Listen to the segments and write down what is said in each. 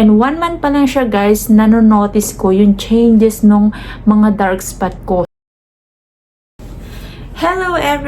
And one month pa lang siya guys, nanonotice ko yung changes nung mga dark spot ko.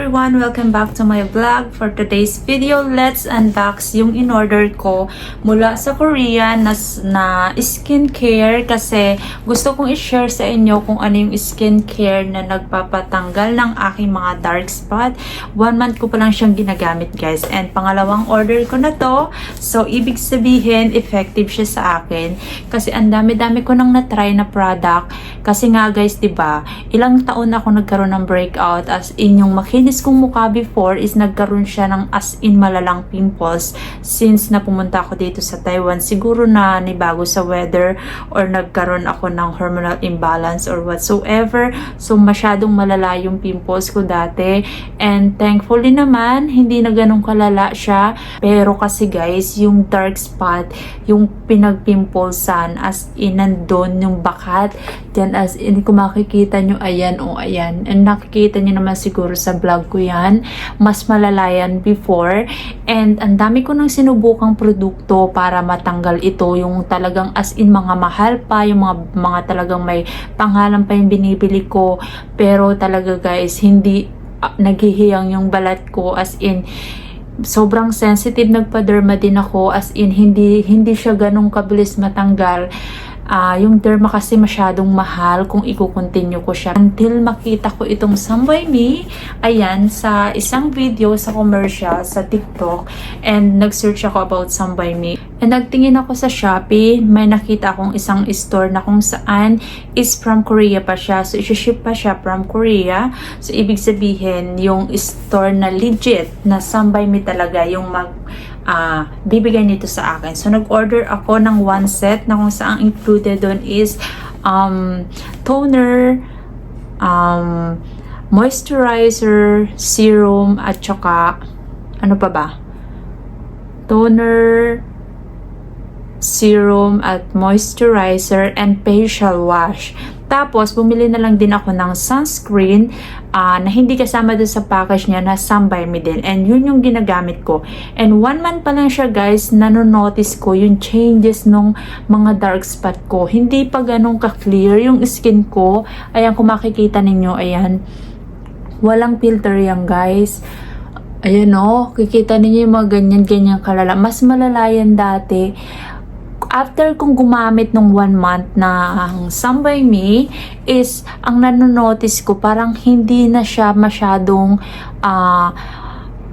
Everyone! Welcome back to my vlog. For today's video, let's unbox yung in-order ko mula sa Korea na, na skincare kasi gusto kong i-share sa inyo kung ano yung skincare na nagpapatanggal ng aking mga dark spot. One month ko pa lang siyang ginagamit guys. And pangalawang order ko na to. So, ibig sabihin, effective siya sa akin. Kasi ang dami-dami ko nang na-try na product. Kasi nga guys, ba ilang taon ako nagkaroon ng breakout as in yung makinis kong mukha before is nagkaroon siya ng as in malalang pimples since na pumunta ako dito sa Taiwan. Siguro na nibago sa weather or nagkaroon ako ng hormonal imbalance or whatsoever. So masyadong malala yung pimples ko dati. And thankfully naman, hindi na ganun kalala siya. Pero kasi guys, yung dark spot, yung pinagpimplesan as in nandun yung bakat. Then as in, kung makikita nyo, ayan o ayan. And nakikita nyo naman siguro sa vlog ko yan. Mas malala yan before. And ang dami ko nang sinubukang produkto para matanggal ito. Yung talagang as in mga mahal pa. Yung mga, mga talagang may pangalan pa yung binibili ko. Pero talaga guys, hindi uh, naghihiyang yung balat ko as in sobrang sensitive nagpa-derma din ako as in hindi hindi siya ganong kabilis matanggal Ah, yung derma kasi masyadong mahal kung i-continue ko siya. Until makita ko itong Some By Me, ayan, sa isang video sa commercial sa TikTok, and nag-search ako about Some By Me. And nagtingin ako sa Shopee, may nakita akong isang store na kung saan is from Korea pa siya. So, isi-ship pa siya from Korea. So, ibig sabihin, yung store na legit, na Some By Me talaga, yung mag ah bibigay nito sa akin. So, nag-order ako ng one set na kung saan included doon is um, toner, um, moisturizer, serum, at saka ano pa ba? Toner, serum, at moisturizer, and facial wash. Tapos, bumili na lang din ako ng sunscreen ah, na hindi kasama doon sa package niya na Some by Me din. And yun yung ginagamit ko. And one month pa lang siya guys, nanonotice ko yung changes nung mga dark spot ko. Hindi pa ganun ka-clear yung skin ko. Ayan, kung makikita ninyo, ayan. Walang filter yan guys. Ayan o, kikita ninyo yung mga ganyan-ganyan kalala. Mas malala yan dati after kong gumamit ng one month ang Some By Me is ang nanonotice ko parang hindi na siya masyadong ah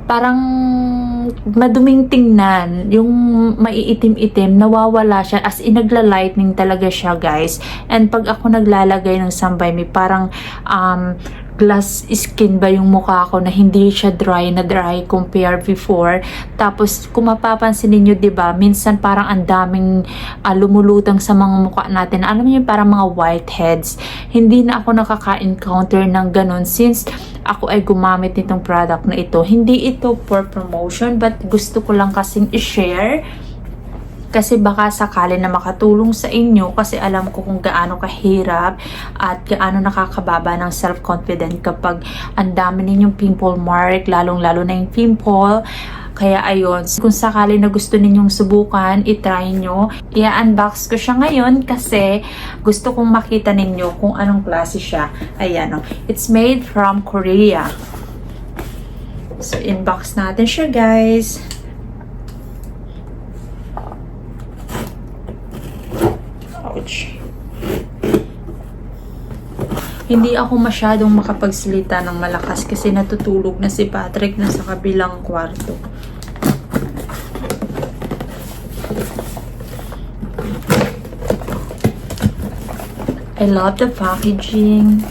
parang maduming tingnan, yung maiitim-itim, nawawala siya, as in nagla-lightning talaga siya guys. And pag ako naglalagay ng Sambay Me, parang um, glass skin ba yung mukha ko na hindi siya dry na dry compare before. Tapos kung mapapansin niyo 'di ba, minsan parang ang daming ah, lumulutang sa mga mukha natin. Alam niyo parang mga whiteheads. Hindi na ako nakaka-encounter ng ganun since ako ay gumamit nitong product na ito. Hindi ito for promotion but gusto ko lang kasing i-share kasi baka sakali na makatulong sa inyo kasi alam ko kung gaano kahirap at gaano nakakababa ng self-confidence kapag ang dami ninyong pimple mark, lalong-lalo na yung pimple. Kaya ayun, kung sakali na gusto ninyong subukan, itry nyo. I-unbox ko siya ngayon kasi gusto kong makita ninyo kung anong klase siya. Ayan, oh. it's made from Korea. So, inbox natin siya, guys. Hindi ako masyadong makapagsalita ng malakas kasi natutulog na si Patrick na sa kabilang kwarto. I love the packaging.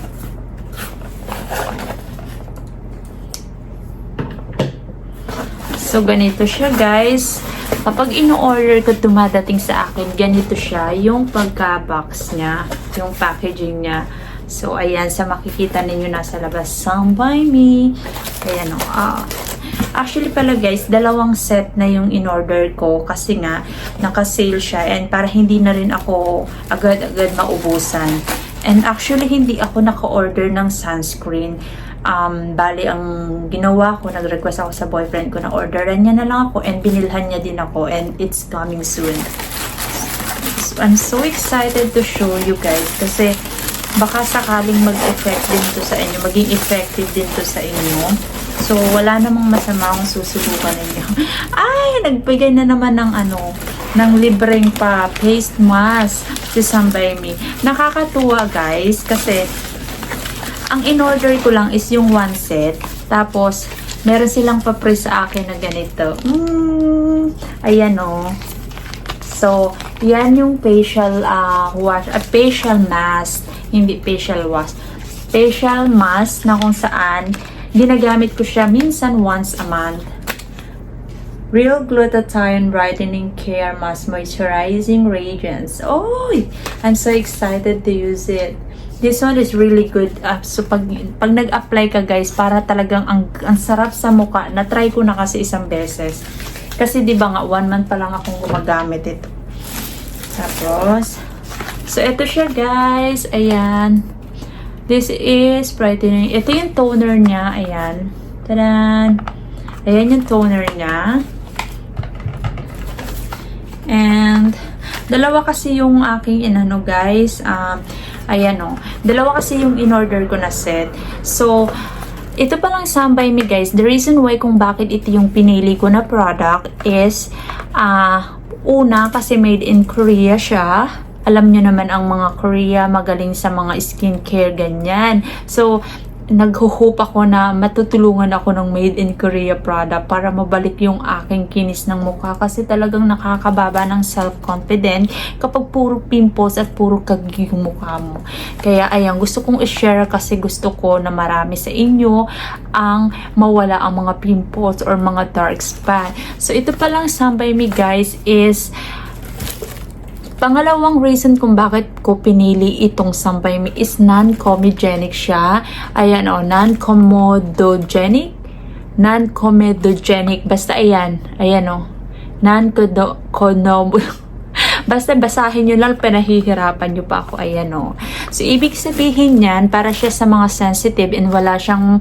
So, ganito siya, guys. Kapag ino-order ko dumadating sa akin, ganito siya. Yung pagka-box niya, yung packaging niya. So, ayan, sa makikita ninyo nasa labas, Some by me. Ayan, o. ah. Actually pala guys, dalawang set na yung in-order ko kasi nga naka-sale siya and para hindi na rin ako agad-agad maubusan. And actually hindi ako naka-order ng sunscreen. Um, bali, ang ginawa ko, nag-request ako sa boyfriend ko na orderan niya na lang ako and binilhan niya din ako and it's coming soon. I'm so excited to show you guys kasi baka sakaling mag-effect din to sa inyo, maging effective din to sa inyo. So, wala namang masama kung susubukan ninyo. Ay, nagbigay na naman ng ano, ng libreng pa paste mask si Sambay Me. Nakakatuwa guys kasi ang in-order ko lang is yung one set. Tapos, meron silang pa-pre sa akin na ganito. Mm, ayan o. So, yan yung facial uh, wash, uh, facial mask. Hindi facial wash. Facial mask na kung saan ginagamit ko siya minsan once a month. Real Glutathione Brightening Care Mask Moisturizing Radiance. Oh, I'm so excited to use it. This one is really good. Uh, so, pag, pag nag-apply ka guys, para talagang ang, ang sarap sa mukha. Na-try ko na kasi isang beses. Kasi di ba nga, one month pa lang akong gumagamit ito. Tapos, so ito siya guys. Ayan. This is brightening. Ito yung toner niya. Ayan. Tadan! Ayan yung toner niya. And, dalawa kasi yung aking inano guys. Um, ayan o. Dalawa kasi yung in-order ko na set. So, ito pa lang sambay me guys. The reason why kung bakit ito yung pinili ko na product is, ah, una kasi made in Korea siya. Alam nyo naman ang mga Korea magaling sa mga skincare ganyan. So, nagho-hope ako na matutulungan ako ng made in Korea product para mabalik yung aking kinis ng mukha kasi talagang nakakababa ng self-confidence kapag puro pimples at puro kagi yung mukha mo. Kaya ayan, gusto kong i-share kasi gusto ko na marami sa inyo ang mawala ang mga pimples or mga dark spot. So ito pa lang sambay me guys is Pangalawang reason kung bakit ko pinili itong sampay mi is non-comedogenic siya. Ayan o, non-comedogenic. Non-comedogenic. Basta ayan. Ayan o. Non-cono... Basta basahin nyo lang, pinahihirapan nyo pa ako. Ayan o. So, ibig sabihin yan, para siya sa mga sensitive and wala siyang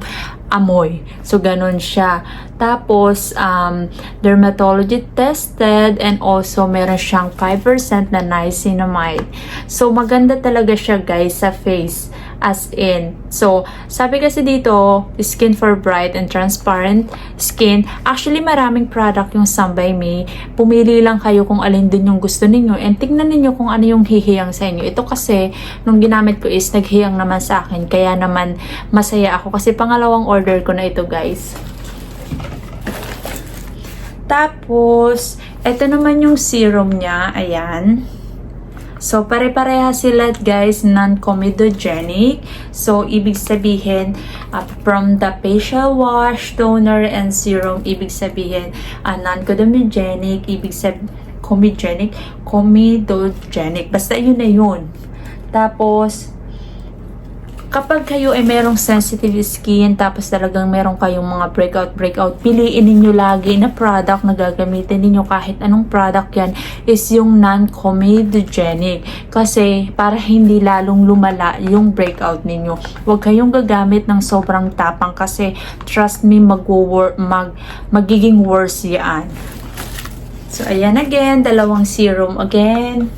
amoy. So, ganun siya. Tapos, um, dermatology tested and also meron siyang 5% na niacinamide. So, maganda talaga siya guys sa face as in. So, sabi kasi dito, skin for bright and transparent skin. Actually, maraming product yung Sambay Me. Pumili lang kayo kung alin din yung gusto ninyo and tingnan ninyo kung ano yung hihiyang sa inyo. Ito kasi, nung ginamit ko is naghiyang naman sa akin. Kaya naman, masaya ako kasi pangalawang order ko na ito guys. Tapos, ito naman yung serum niya. Ayan. So, pare-pareha sila guys, non-comedogenic. So, ibig sabihin, uh, from the facial wash, toner, and serum, ibig sabihin, uh, non-comedogenic, ibig sabihin, comedogenic, comedogenic. Basta yun na yun. Tapos, kapag kayo ay merong sensitive skin tapos talagang meron kayong mga breakout breakout piliin ninyo lagi na product na gagamitin ninyo. Kahit anong product yan is yung non-comedogenic. Kasi para hindi lalong lumala yung breakout ninyo. Huwag kayong gagamit ng sobrang tapang kasi trust me mag, mag magiging worse yan. So ayan again dalawang serum again.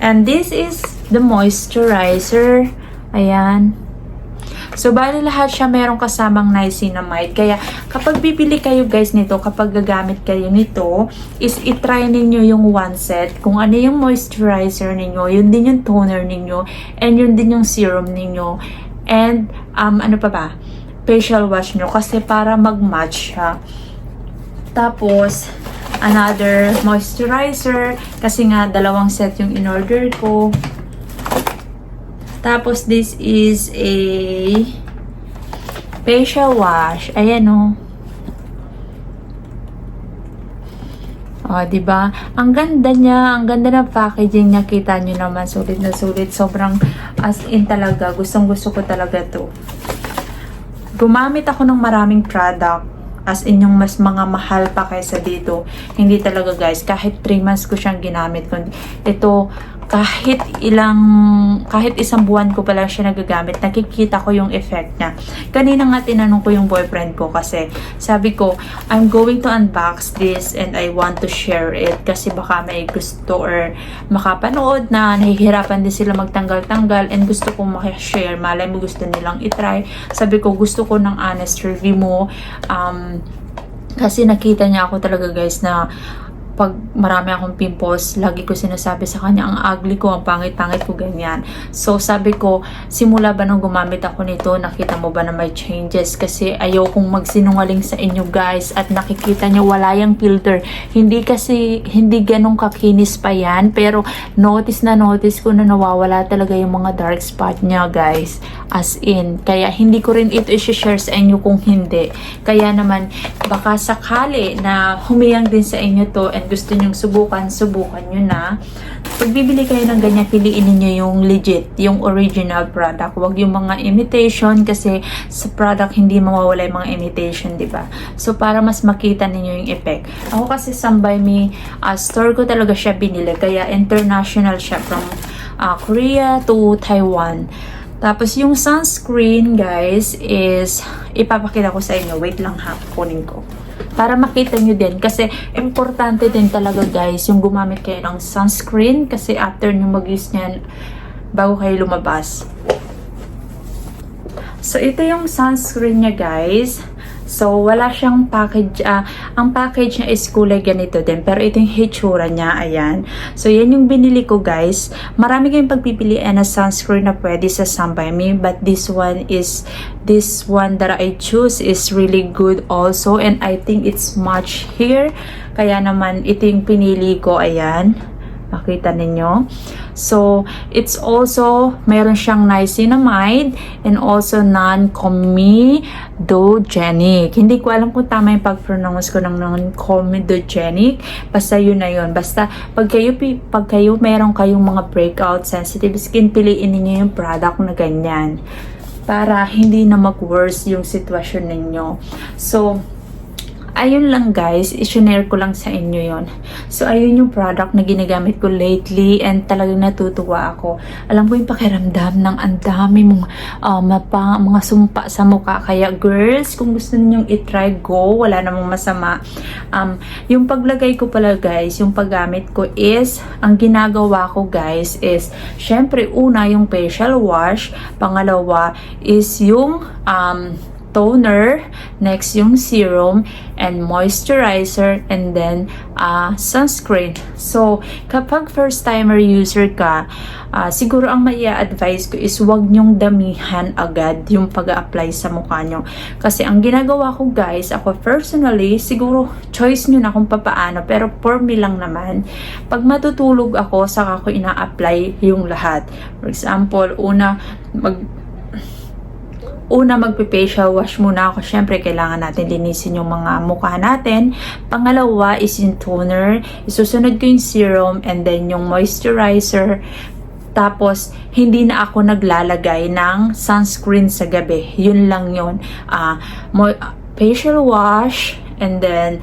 And this is the moisturizer Ayan. So, bali lahat siya meron kasamang niacinamide. Kaya, kapag bibili kayo guys nito, kapag gagamit kayo nito, is itry ninyo yung one set. Kung ano yung moisturizer ninyo, yun din yung toner ninyo, and yun din yung serum ninyo. And, um, ano pa ba? Facial wash nyo. Kasi para mag-match siya. Tapos, another moisturizer. Kasi nga, dalawang set yung in-order ko. Tapos, this is a facial wash. Ayan, o. Oh. oh, di ba? Ang ganda niya, ang ganda ng packaging niya. Kita niyo naman, sulit na sulit. Sobrang as in talaga. Gustong gusto ko talaga to. Gumamit ako ng maraming product. As in yung mas mga mahal pa kaysa dito. Hindi talaga guys. Kahit 3 months ko siyang ginamit. Ito, kahit ilang, kahit isang buwan ko pa lang siya nagagamit, nakikita ko yung effect niya. Kanina nga tinanong ko yung boyfriend ko kasi sabi ko, I'm going to unbox this and I want to share it kasi baka may gusto or makapanood na nahihirapan din sila magtanggal-tanggal and gusto kong makishare. Malay mo gusto nilang itry. Sabi ko, gusto ko ng honest review mo. Um, kasi nakita niya ako talaga guys na pag marami akong pimples, lagi ko sinasabi sa kanya, ang ugly ko, ang pangit-pangit ko, ganyan. So, sabi ko, simula ba nung gumamit ako nito, nakita mo ba na may changes? Kasi ayaw kong magsinungaling sa inyo, guys, at nakikita niyo wala yung filter. Hindi kasi, hindi ganong kakinis pa yan, pero notice na notice ko na nawawala talaga yung mga dark spot niya, guys. As in, kaya hindi ko rin ito i-share sa inyo kung hindi. Kaya naman, baka sakali na humiyang din sa inyo to and gusto nyong subukan, subukan nyo na. Pag bibili kayo ng ganyan, piliin niyo yung legit, yung original product. Huwag yung mga imitation kasi sa product hindi mawawala yung mga imitation, di ba? So, para mas makita ninyo yung effect. Ako kasi sa Buy Me uh, store ko talaga siya binili. Kaya international siya from uh, Korea to Taiwan. Tapos yung sunscreen guys is ipapakita ko sa inyo. Wait lang ha, kunin ko. Para makita nyo din. Kasi importante din talaga guys yung gumamit kayo ng sunscreen. Kasi after nyo mag-use nyan, bago kayo lumabas. So ito yung sunscreen niya guys. So, wala siyang package. ah, ang package niya is kulay ganito din. Pero ito yung hitsura niya. Ayan. So, yan yung binili ko, guys. Marami kayong pagpipilian na sunscreen na pwede sa Me. But this one is, this one that I choose is really good also. And I think it's much here. Kaya naman, ito yung pinili ko. Ayan. Makita ninyo. So, it's also, meron siyang niacinamide and also non-comedogenic. Hindi ko alam kung tama yung pag-pronounce ko ng non-comedogenic. Basta yun na yun. Basta, pag kayo, pag kayo meron kayong mga breakout sensitive skin, piliin ninyo yung product na ganyan. Para hindi na mag-worse yung sitwasyon ninyo. So, ayun lang guys, i-share ko lang sa inyo yon. So, ayun yung product na ginagamit ko lately and talagang natutuwa ako. Alam ko yung pakiramdam ng ang dami mong uh, mapa, mga sumpa sa mukha. Kaya girls, kung gusto ninyong i-try, go. Wala namang masama. Um, yung paglagay ko pala guys, yung paggamit ko is, ang ginagawa ko guys is, syempre una yung facial wash, pangalawa is yung um, toner, next yung serum, and moisturizer, and then uh, sunscreen. So, kapag first timer user ka, uh, siguro ang mai advise ko is wag nyong damihan agad yung pag apply sa mukha nyo. Kasi ang ginagawa ko guys, ako personally, siguro choice nyo na kung papaano, pero for me lang naman, pag matutulog ako, saka ko ina-apply yung lahat. For example, una, mag una magpe-facial wash muna ako. Syempre, kailangan natin linisin yung mga mukha natin. Pangalawa is yung toner. Isusunod ko yung serum and then yung moisturizer. Tapos, hindi na ako naglalagay ng sunscreen sa gabi. Yun lang yun. Mo- facial wash and then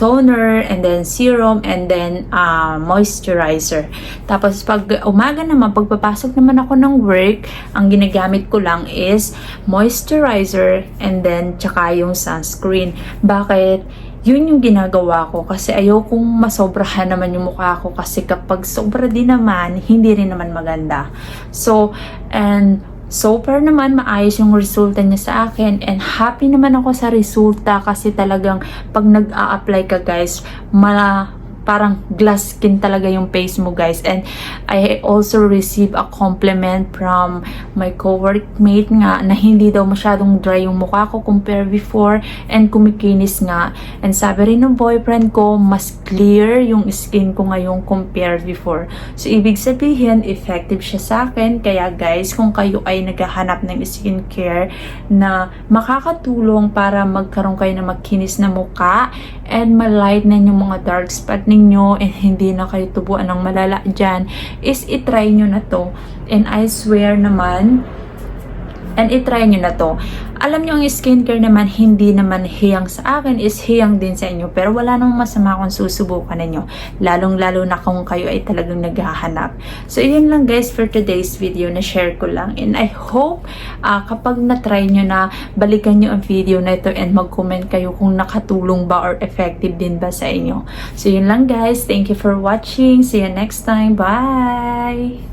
toner, and then serum, and then uh, moisturizer. Tapos pag umaga naman, pagpapasok naman ako ng work, ang ginagamit ko lang is moisturizer, and then tsaka yung sunscreen. Bakit? Yun yung ginagawa ko kasi ayokong masobrahan naman yung mukha ko kasi kapag sobra din naman, hindi rin naman maganda. So, and So far naman, maayos yung resulta niya sa akin and happy naman ako sa resulta kasi talagang pag nag-a-apply ka guys, mala parang glass skin talaga yung face mo guys. And I also receive a compliment from my co-workmate nga na hindi daw masyadong dry yung mukha ko compare before and kumikinis nga. And sabi rin ng boyfriend ko mas clear yung skin ko ngayon compare before. So ibig sabihin effective siya sa akin. Kaya guys kung kayo ay naghahanap ng skincare na makakatulong para magkaroon kayo ng makinis na mukha and malighten yung mga dark spot ninyo and hindi na kayo tubuan ng malala dyan, is itry nyo na to. And I swear naman, And itry nyo na to. Alam nyo, ang skincare naman, hindi naman hiyang sa akin, is hiyang din sa inyo. Pero wala namang masama kung susubukan ninyo. Lalong-lalo na kung kayo ay talagang naghahanap. So, yun lang guys for today's video na share ko lang. And I hope ah, kapag na-try nyo na, balikan nyo ang video na ito and mag-comment kayo kung nakatulong ba or effective din ba sa inyo. So, yun lang guys. Thank you for watching. See you next time. Bye!